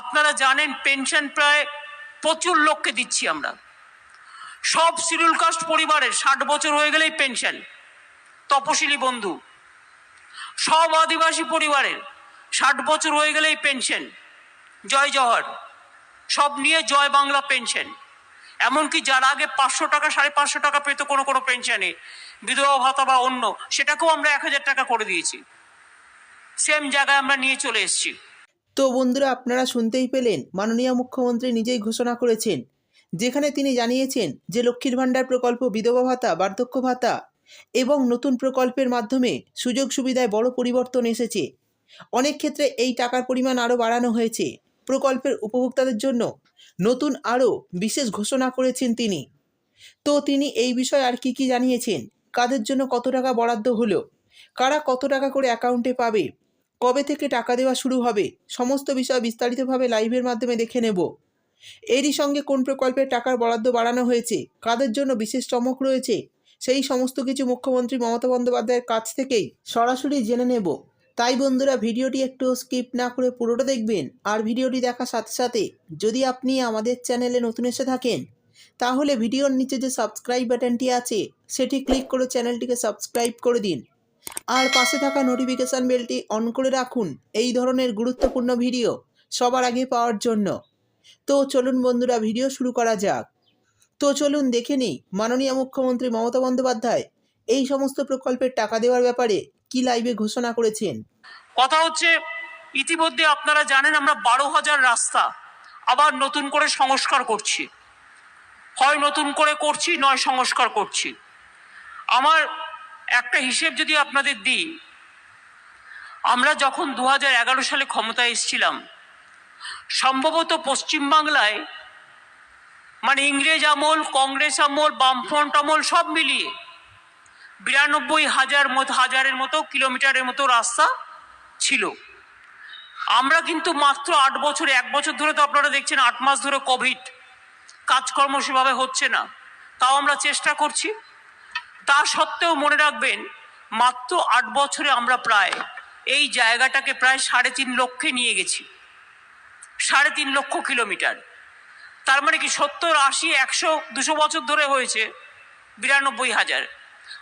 আপনারা জানেন পেনশন প্রায় প্রচুর লোককে দিচ্ছি আমরা। সব শিডিউল কাস্ট পরিবারের ষাট বছর হয়ে গেলেই পেনশন, তপশিলি বন্ধু। সব আদিবাসী পরিবারের ষাট বছর হয়ে গেলেই পেনশন, জয় জহর সব নিয়ে জয় বাংলা পেনশন। এমনকি যারা আগে পাঁচশো টাকা, সাড়ে পাঁচশো টাকা পেত কোনো কোনো পেনশনে, বিধবা ভাতা বা অন্য, সেটাকেও আমরা এক হাজার টাকা করে দিয়েছি। সেম জায়গায় আমরা নিয়ে চলে এসেছি। তো বন্ধুরা আপনারা শুনতেই পেলেন, মাননীয় মুখ্যমন্ত্রী নিজেই ঘোষণা করেছেন, যেখানে তিনি জানিয়েছেন যে লক্ষ্মীর ভাণ্ডার প্রকল্প বিধবা ভাতা, বার্ধক্য ভাতা এবং নতুন প্রকল্পের মাধ্যমে সুযোগ সুবিধায় বড় পরিবর্তন এসেছে। অনেক ক্ষেত্রে এই টাকার পরিমাণ আরও বাড়ানো হয়েছে। প্রকল্পের উপভোক্তাদের জন্য নতুন আরও বিশেষ ঘোষণা করেছেন তিনি। তো তিনি এই বিষয়ে আর কি কি জানিয়েছেন? কাদের জন্য কত টাকা বরাদ্দ হলো? কারা কত টাকা করে অ্যাকাউন্টে পাবে? কবে থেকে টাকা দেওয়া শুরু হবে? সমস্ত বিষয় বিস্তারিতভাবে লাইভের মাধ্যমে দেখে নেব। এরই সঙ্গে কোন প্রকল্পের টাকার বরাদ্দ বাড়ানো হয়েছে? কাদের জন্য বিশেষ চমক রয়েছে? সেই সমস্ত কিছু মুখ্যমন্ত্রী মমতা বন্দ্যোপাধ্যায়ের কাছ থেকেই সরাসরি জেনে নেব। তাই বন্ধুরা, ভিডিওটি একটু স্কিপ না করে পুরোটা দেখবেন। আর ভিডিওটি দেখার সাথে সাথে যদি আপনি আমাদের চ্যানেলে নতুন এসে থাকেন, তাহলে ভিডিওর নিচে যে সাবস্ক্রাইব বাটনটি আছে, সেটি ক্লিক করে চ্যানেলটিকে সাবস্ক্রাইব করে দিন। আর পাশে থাকা নোটিফিকেশান বেলটি অন করে রাখুন। এই ধরনের গুরুত্বপূর্ণ ভিডিও সবার আগে পাওয়ার জন্য। তো চলুন বন্ধুরা ভিডিও শুরু করা যাক। তো চলুন দেখে নিই, মাননীয় মুখ্যমন্ত্রী মমতা বন্দ্যোপাধ্যায় এই সমস্ত প্রকল্পের টাকা দেওয়ার ব্যাপারে কি লাইভে ঘোষণা করেছেন? কথা হচ্ছে, ইতিমধ্যে আপনারা জানেন আমরা বারো হাজার রাস্তা আবার নতুন করে সংস্কার করছি। হয় নতুন করে করছি, নয় সংস্কার করছি। আমার একটা হিসেব যদি আপনাদের দিই, আমরা যখন দু সালে ক্ষমতায় এসেছিলাম, সম্ভবত পশ্চিমবাংলায় মানে ইংরেজ আমল, কংগ্রেস আমল, বামফ্রন্ট আমল, সব মিলিয়ে বিরানব্বই হাজার মতো, হাজারের মতো, কিলোমিটারের মতো রাস্তা ছিল। আমরা কিন্তু মাত্র আট বছরে, এক বছর ধরে তো আপনারা দেখছেন, আট মাস ধরে কোভিড কাজকর্ম সেভাবে হচ্ছে না। তাও আমরা চেষ্টা করছি। তা সত্ত্বেও মনে রাখবেন, মাত্র আট বছরে আমরা প্রায় এই জায়গাটাকে প্রায় সাড়ে তিন লক্ষে নিয়ে গেছি। সাড়ে তিন লক্ষ কিলোমিটার। তার মানে কি সত্তর, আশি, একশো, দুশো বছর ধরে হয়েছে, বিরানব্বই হাজার।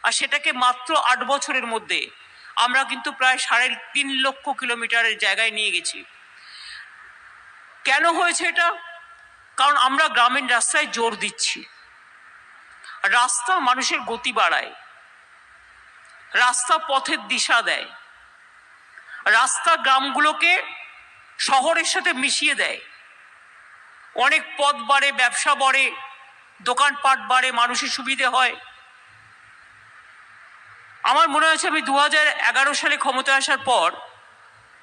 আর সেটাকে মাত্র আট বছরের মধ্যে আমরা কিন্তু প্রায় সাড়ে তিন লক্ষ কিলোমিটারের জায়গায় নিয়ে গেছি। কেন হয়েছে এটা? কারণ আমরা গ্রামীণ রাস্তায় জোর দিচ্ছি। রাস্তা মানুষের গতি বাড়ায়। রাস্তা পথের দিশা দেয়। রাস্তা গ্রামগুলোকে শহরের সাথে মিশিয়ে দেয়। অনেক পথ বাড়ে, ব্যবসা বাড়ে, দোকানপাট বাড়ে, মানুষের সুবিধে হয়। আমার মনে হচ্ছে আমি দু সালে ক্ষমতায় আসার পর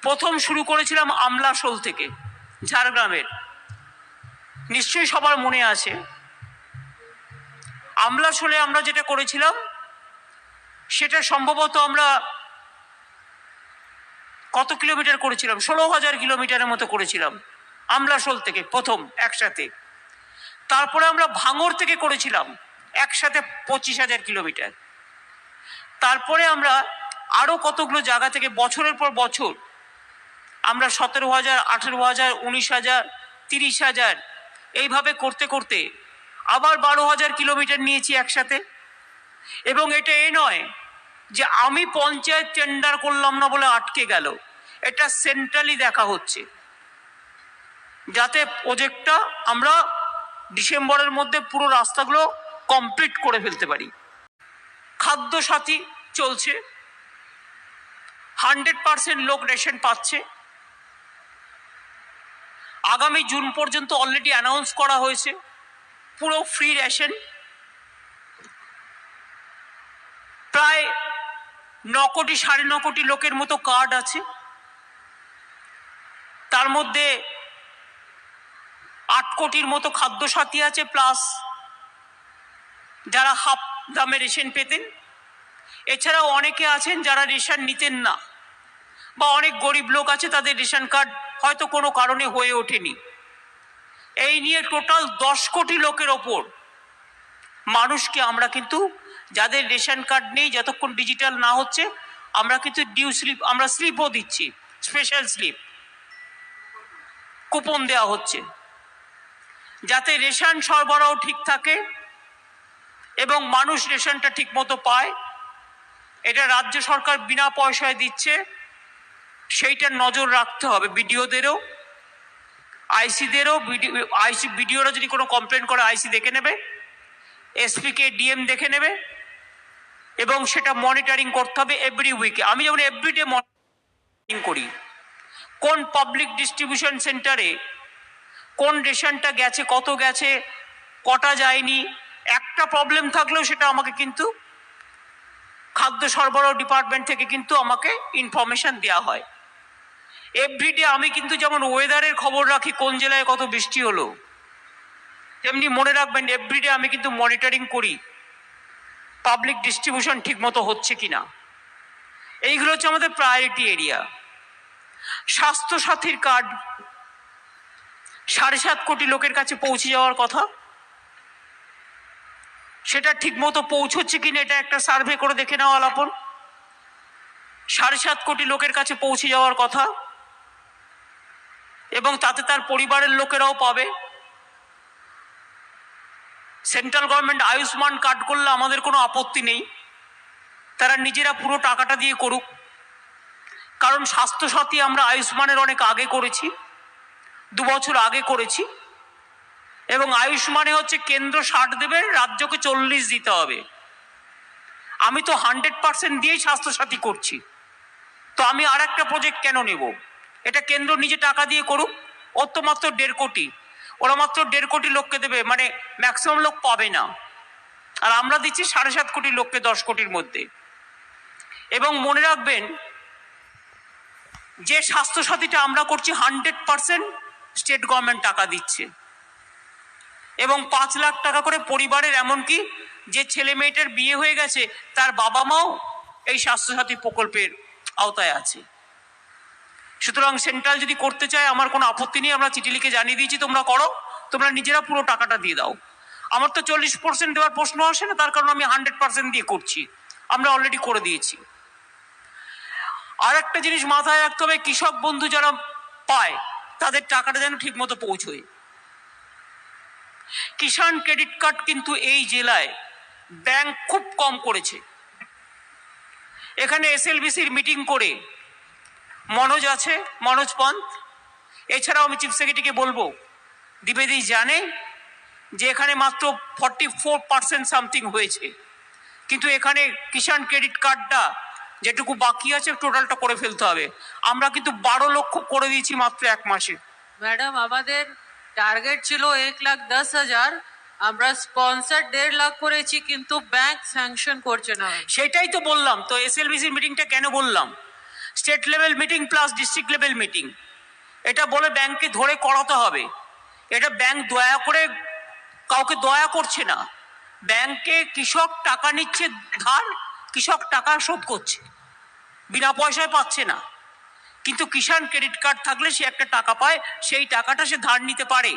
প্রথম শুরু করেছিলাম আমলাশোল থেকে, ঝাড়গ্রামের। নিশ্চয়ই সবার মনে আছে। আমলাশোলে আমরা যেটা করেছিলাম, সেটা সম্ভবত আমরা কত কিলোমিটার করেছিলাম? ষোলো হাজার কিলোমিটারের মতো করেছিলাম আমলাশোল থেকে, প্রথম, একসাথে। তারপরে আমরা ভাঙর থেকে করেছিলাম, একসাথে পঁচিশ হাজার কিলোমিটার। তারপরে আমরা আরও কতগুলো জায়গা থেকে বছরের পর বছর আমরা সতেরো হাজার, আঠেরো হাজার, উনিশ হাজার, তিরিশ হাজার, এইভাবে করতে করতে আবার বারো হাজার কিলোমিটার নিয়েছি একসাথে। এবং এটা এ নয় যে আমি পঞ্চায়েত টেন্ডার করলাম না বলে আটকে গেল। এটা সেন্ট্রালি দেখা হচ্ছে। যাতে প্রজেক্টটা আমরা ডিসেম্বরের মধ্যে পুরো রাস্তাগুলো কমপ্লিট করে ফেলতে পারি। খাদ্য সাথী চলছে। হান্ড্রেড পার্সেন্ট লোক রেশন পাচ্ছে। আগামী জুন পর্যন্ত অলরেডি অ্যানাউন্স করা হয়েছে। পুরো ফ্রি রেশন প্রায় ন কোটি, সাড়ে ন কোটি লোকের মতো কার্ড আছে। তার মধ্যে আট কোটির মতো খাদ্য সাথী আছে প্লাস যারা হাফ দামে রেশন পেতেন। এছাড়াও অনেকে আছেন যারা রেশন নিতেন না। বা অনেক গরিব লোক আছে, তাদের রেশন কার্ড হয়তো কোনো কারণে হয়ে ওঠেনি। এই নিয়ে টোটাল দশ কোটি লোকের ওপর। মানুষকে আমরা কিন্তু, যাদের রেশন কার্ড নেই, যতক্ষণ ডিজিটাল না হচ্ছে, আমরা কিন্তু ডিউ স্লিপ আমরা স্লিপও দিচ্ছি স্পেশাল স্লিপ কুপন দেওয়া হচ্ছে। যাতে রেশন সরবরাহ ঠিক থাকে এবং মানুষ রেশনটা ঠিক মতো পায়। এটা রাজ্য সরকার বিনা পয়সায় দিচ্ছে। সেইটার নজর রাখতে হবে, বিডিওদেরও। আইসিদেরও আইসি বিডিওরা যদি কোনো কমপ্লেন করে আইসি দেখে নেবে এসপিকে ডিএম দেখে নেবে, এবং সেটা মনিটরিং করতে হবে এভরি উইকে আমি যেমন এভরিডে মনিটরিং করি, কোন পাবলিক ডিস্ট্রিবিউশন সেন্টারে কোন রেশনটা গেছে, কত গেছে, কটা যায়নি, একটা প্রবলেম থাকলেও সেটা আমাকে কিন্তু খাদ্য সরবরাহ ডিপার্টমেন্ট থেকে কিন্তু আমাকে ইনফরমেশন দেওয়া হয়। এভরিডে আমি কিন্তু যেমন ওয়েদারের খবর রাখি, কোন জেলায় কত বৃষ্টি হলো, তেমনি মনে রাখবেন এভরিডে আমি কিন্তু মনিটরিং করি পাবলিক ডিস্ট্রিবিউশন ঠিকমতো হচ্ছে কি না এইগুলো হচ্ছে আমাদের প্রায়োরিটি এরিয়া স্বাস্থ্য সাথীর কার্ড সাড়ে সাত কোটি লোকের কাছে পৌঁছে যাওয়ার কথা। সেটা ঠিক ঠিকমতো পৌঁছচ্ছে কিনা, এটা একটা সার্ভে করে দেখে নেওয়া আলাপন সাড়ে সাত কোটি লোকের কাছে পৌঁছে যাওয়ার কথা। এবং তাতে তার পরিবারের লোকেরাও পাবে। সেন্ট্রাল গভর্নমেন্ট আয়ুষ্মান কার্ড করলে আমাদের কোনো আপত্তি নেই। তারা নিজেরা পুরো টাকাটা দিয়ে করুক। কারণ স্বাস্থ্যসাথী আমরা আয়ুষ্মানের অনেক আগে করেছি, দু বছর আগে করেছি। এবং আয়ুষ্মানে হচ্ছে কেন্দ্র ষাট দেবে, রাজ্যকে চল্লিশ দিতে হবে। আমি তো হান্ড্রেড পার্সেন্ট দিয়েই স্বাস্থ্যসাথী করছি। তো আমি আর একটা প্রজেক্ট কেন নেব? এটা কেন্দ্র নিজে টাকা দিয়ে করুক ওর তো মাত্র দেড় কোটি। ওরা মাত্র দেড় কোটি লোককে দেবে মানে ম্যাক্সিমাম লোক পাবে না। আর আমরা দিচ্ছি সাড়ে সাত কোটি লোককে দশ কোটির মধ্যে। এবং মনে রাখবেন, যে স্বাস্থ্যসাথীটা আমরা করছি হান্ড্রেড পার্সেন্ট স্টেট গভর্নমেন্ট টাকা দিচ্ছে। এবং পাঁচ লাখ টাকা করে পরিবারের এমনকি যে ছেলে মেয়েটার বিয়ে হয়ে গেছে, তার বাবা মাও এই স্বাস্থ্যসাথী প্রকল্পের আওতায় আছে। সুতরাং সেন্ট্রাল যদি করতে চায়, আমার কোনো আপত্তি নেই, আমরা চিঠি লিখে জানিয়ে দিয়েছি, তোমরা করো, তোমরা নিজেরা পুরো টাকাটা দিয়ে দাও। আমার তো চল্লিশ পার্সেন্ট দেওয়ার প্রশ্ন আসে না, তার কারণ আমি হান্ড্রেড পার্সেন্ট দিয়ে করছি। আমরা অলরেডি করে দিয়েছি। আর একটা জিনিস মাথায় রাখতে হবে, কৃষক বন্ধু যারা পায়, তাদের টাকাটা যেন ঠিক মতো পৌঁছয়। কিষাণ ক্রেডিট কার্ড কিন্তু এই জেলায় ব্যাংক খুব কম করেছে। এখানে এসএলবিসির মিটিং করে মনোজ আছে মনোজ পন্থ। এছাড়াও আমি চিফ সেক্রেটারিকে বলব দ্বিবেদী জানে যে এখানে মাত্র ফর্টি ফোর পার্সেন্ট সামথিং হয়েছে। কিন্তু এখানে কিষাণ ক্রেডিট কার্ডটা যেটুকু বাকি আছে টোটালটা করে ফেলতে হবে। আমরা কিন্তু বারো লক্ষ করে দিয়েছি মাত্র এক মাসে। ম্যাডাম আমাদের টার্গেট ছিল এক লাখ দশ হাজার। আমরা স্পন্সার দেড় লাখ করেছি কিন্তু ব্যাংক স্যাংশন করছে না। সেটাই তো বললাম তো এস এসএলবিসির মিটিংটা কেন বললাম? State level meeting plus district level meeting. এটা বলে ব্যাংককে ধরে করাতে হবে। এটা ব্যাংক দয়া করে, কাউকে দয়া করছে না। ব্যাংকে কৃষক টাকা নিচ্ছে ধার, কৃষক টাকা শোধ করছে। বিনা পয়সায় পাচ্ছে না। কিন্তু কিষাণ ক্রেডিট কার্ড থাকলে সে একটা টাকা পায়, সেই টাকাটা সে ধার নিতে পারে।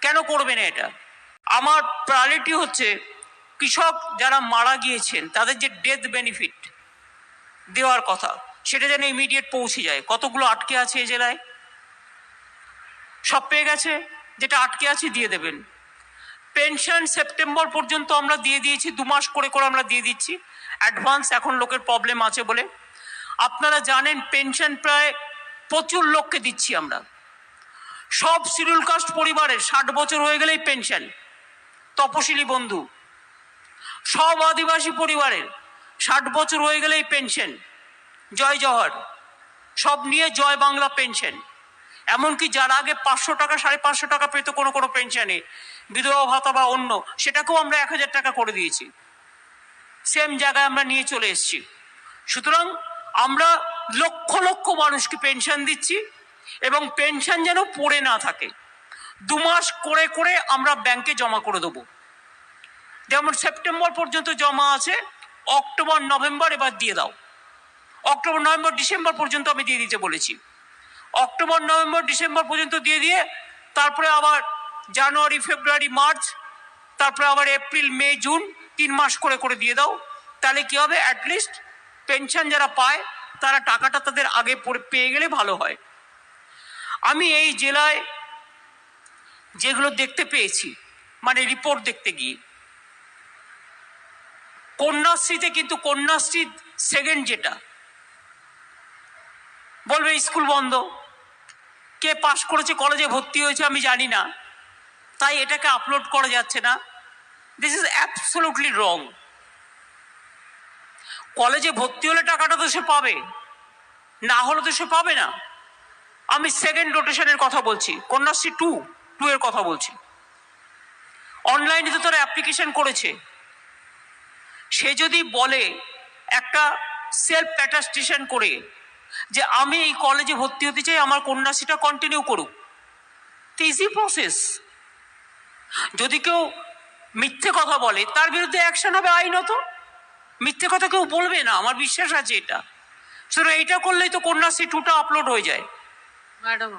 কেন করবে না এটা? আমার প্রায়োরিটি হচ্ছে কৃষক যারা মারা গিয়েছেন, তাদের যে ডেথ বেনিফিট দেওয়ার কথা। সেটা যেন ইমিডিয়েট পৌঁছে যায়। কতগুলো আটকে আছে এই জেলায়? সব পেয়ে গেছে? যেটা আটকে আছে দিয়ে দেবেন। পেনশন সেপ্টেম্বর পর্যন্ত আমরা দিয়ে দিয়েছি, দু মাস করে করে আমরা দিয়ে দিচ্ছি। অ্যাডভান্স এখন লোকের প্রবলেম আছে বলে। আপনারা জানেন পেনশন প্রায় প্রচুর লোককে দিচ্ছি আমরা। সব শিডিউল কাস্ট পরিবারের ষাট বছর হয়ে গেলেই পেনশন তপশিলি বন্ধু। সব আদিবাসী পরিবারের ষাট বছর হয়ে গেলেই পেনশন জয় জহর সব নিয়ে জয় বাংলা পেনশন এমনকি যারা আগে পাঁচশো টাকা, সাড়ে পাঁচশো টাকা পেতো কোনো কোনো পেনশনে বিধবা ভাতা বা অন্য, সেটাকেও আমরা এক হাজার টাকা করে দিয়েছি। সেম জায়গায় আমরা নিয়ে চলে এসেছি। সুতরাং আমরা লক্ষ লক্ষ মানুষকে পেনশন দিচ্ছি এবং পেনশন যেন পড়ে না থাকে। দু মাস করে করে আমরা ব্যাংকে জমা করে দেবো। যেমন সেপ্টেম্বর পর্যন্ত জমা আছে অক্টোবর নভেম্বর এবার দিয়ে দাও। অক্টোবর, নভেম্বর, ডিসেম্বর পর্যন্ত আমি দিয়ে দিতে বলেছি। অক্টোবর, নভেম্বর, ডিসেম্বর পর্যন্ত দিয়ে দিয়ে, তারপরে আবার জানুয়ারি, ফেব্রুয়ারি, মার্চ, তারপরে আবার এপ্রিল, মে, জুন, তিন মাস করে করে দিয়ে দাও। তাহলে কি হবে? অ্যাটলিস্ট পেনশন যারা পায়, তারা টাকাটা তাদের আগে পেয়ে গেলে ভালো হয়। আমি এই জেলায় যেগুলো দেখতে পেয়েছি মানে রিপোর্ট দেখতে গিয়ে, কন্যাশ্রীতে কিন্তু কন্যাশ্রী সেকেন্ড যেটা বলবে, স্কুল বন্ধ। কে পাশ করেছে, কলেজে ভর্তি হয়েছে আমি জানি না। তাই এটাকে আপলোড করা যাচ্ছে না। দিস ইজ অ্যাবসোলুটলি রং কলেজে ভর্তি হলে টাকাটা তো সে পাবে। না হলে তো সে পাবে না। আমি সেকেন্ড রোটেশনের কথা বলছি, কন্যাশ্রী টু টু এর কথা বলছি। অনলাইনে তো তারা অ্যাপ্লিকেশন করেছে। সে যদি বলে একটা সেলফ অ্যাটাস্টেশন করে যে আমি এই কলেজে ভর্তি হতে চাই আমার কন্যাশ্রীটা কন্টিনিউ করুক। ইজি প্রসেস যদি কেউ মিথ্যে কথা বলে তার বিরুদ্ধে অ্যাকশন হবে আইনত। মিথ্যে কথা কেউ বলবে না আমার বিশ্বাস আছে এটা। শুধু এইটা করলেই তো কন্যাশ্রী টুটা আপলোড হয়ে যায়। ম্যাডাম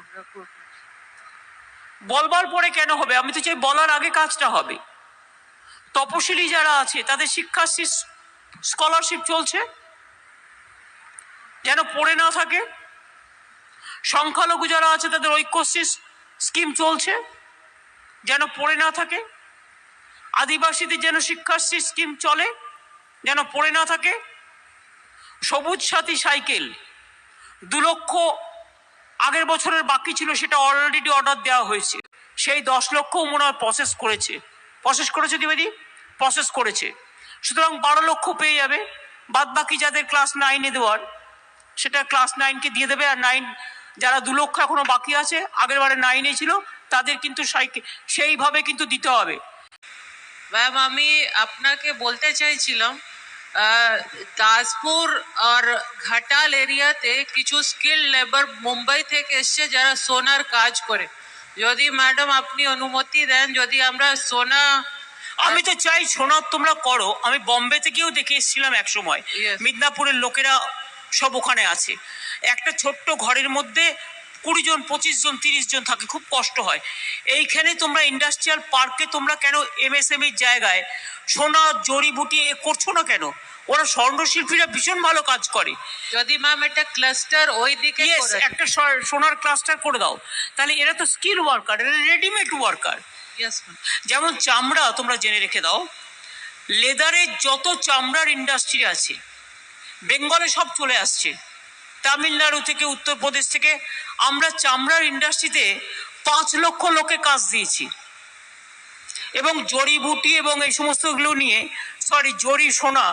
বলবার পরে কেন হবে? আমি তো চাই বলার আগে কাজটা হবে। তপশিলি যারা আছে তাদের শিক্ষাশ্রী স্কলারশিপ চলছে। যেন পড়ে না থাকে। সংখ্যালঘু যারা আছে, তাদের ঐক্যশ্রী স্কিম চলছে যেন পড়ে না থাকে। আদিবাসীদের যেন শিক্ষাশ্রী স্কিম চলে যেন পড়ে না থাকে। সবুজ সাথী সাইকেল দু লক্ষ আগের বছরের বাকি ছিল, সেটা অলরেডি অর্ডার দেওয়া হয়েছে। সেই দশ লক্ষ মনে হয় প্রসেস করেছে। প্রসেস করেছে দিবেদি প্রসেস করেছে। সুতরাং বারো লক্ষ পেয়ে যাবে। বাদ বাকি যাদের ক্লাস নাইনে দেওয়ার সেটা ক্লাস নাইনকে দিয়ে দেবে আর নাইন যারা দু লক্ষ এখনও বাকি আছে আগের বারে নাইনে ছিল তাদের কিন্তু সেইভাবে কিন্তু দিতে হবে। ম্যাম আমি আপনাকে বলতে চাইছিলাম দাসপুর আর ঘাটাল এরিয়াতে কিছু স্কিল লেবার মুম্বাই থেকে এসছে যারা সোনার কাজ করে। যদি ম্যাডাম আপনি অনুমতি দেন যদি আমরা সোনা আমি তো চাই সোনার তোমরা করো। আমি বম্বে থেকেও দেখে এসেছিলাম এক সময়. মিদনাপুরের লোকেরা সব ওখানে আছে। একটা ছোট্ট ঘরের মধ্যে কুড়ি জন পঁচিশ জন তিরিশ জন থাকে খুব কষ্ট হয়। এইখানে তোমরা ইন্ডাস্ট্রিয়াল পার্কে তোমরা কেন এমএসএমইর জায়গায় সোনা জড়িবুটি এ করছ না কেন? ওরা স্বর্ণশিল্পীরা ভীষণ ভালো কাজ করে। যদি ম্যাম একটা ক্লাস্টার ওই দিকে একটা সোনার ক্লাস্টার করে দাও। তাহলে এরা তো স্কিল ওয়ার্কার এরা রেডিমেড ওয়ার্কার যেমন চামড়া তোমরা জেনে রেখে দাও। লেদারের যত চামড়ার ইন্ডাস্ট্রি আছে বেঙ্গলে সব চলে আসছে। তামিলনাড়ু থেকে উত্তরপ্রদেশ থেকে। আমরা চামড়ার ইন্ডাস্ট্রিতে পাঁচ লক্ষ লোকে কাজ দিয়েছি। এবং জড়িবুটি এবং এই সমস্তগুলো নিয়ে সরি জড়ি সোনা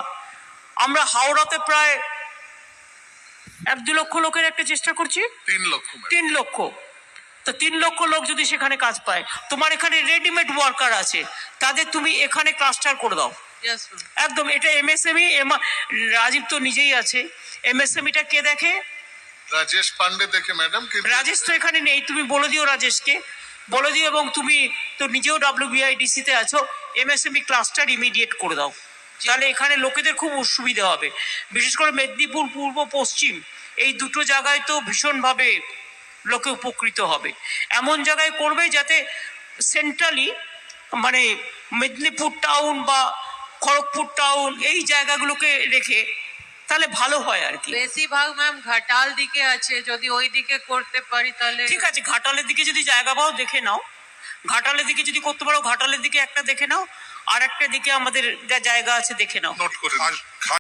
আমরা হাওড়াতে প্রায় এক দু লক্ষ লোকের একটা চেষ্টা করছি। তিন লক্ষ তিন লক্ষ। তো তিন লক্ষ লোক যদি সেখানে কাজ পায় তোমার এখানে রেডিমেড ওয়ার্কার আছে তাদের তুমি এখানে ক্লাস্টার করে দাও। একদম এটা এমএসএমই রাজীব তো নিজেই আছে। এমএসএমইটা কে দেখে? রাজেশ পান্ডে দেখে ম্যাডাম রাজেশ তো এখানে নেই তুমি বলে দিও রাজেশকে। বলে দিও এবং তুমি তো নিজেও ডাব্লিউবিআইডিসি তে আছো এমএসএমই ক্লাস্টার ইমিডিয়েট করে দাও। তাহলে এখানে লোকেদের খুব অসুবিধা হবে। বিশেষ করে মেদিনীপুর পূর্ব পশ্চিম এই দুটো জায়গায় তো ভীষণভাবে লোকে উপকৃত হবে। এমন জায়গায় করবে যাতে সেন্ট্রালি মানে মেদিনীপুর টাউন বা খড়গপুর টাউন এই জায়গাগুলোকে রেখে তাহলে ভালো হয় আর কি। বেশিরভাগ ম্যাম ঘাটাল দিকে আছে যদি ওই দিকে করতে পারি তাহলে ঠিক আছে ঘাটালের দিকে যদি জায়গা পাও দেখে নাও। ঘাটালের দিকে যদি করতে পারো ঘাটালের দিকে একটা দেখে নাও আর একটা দিকে আমাদের যা জায়গা আছে দেখে নাও। নোট করে।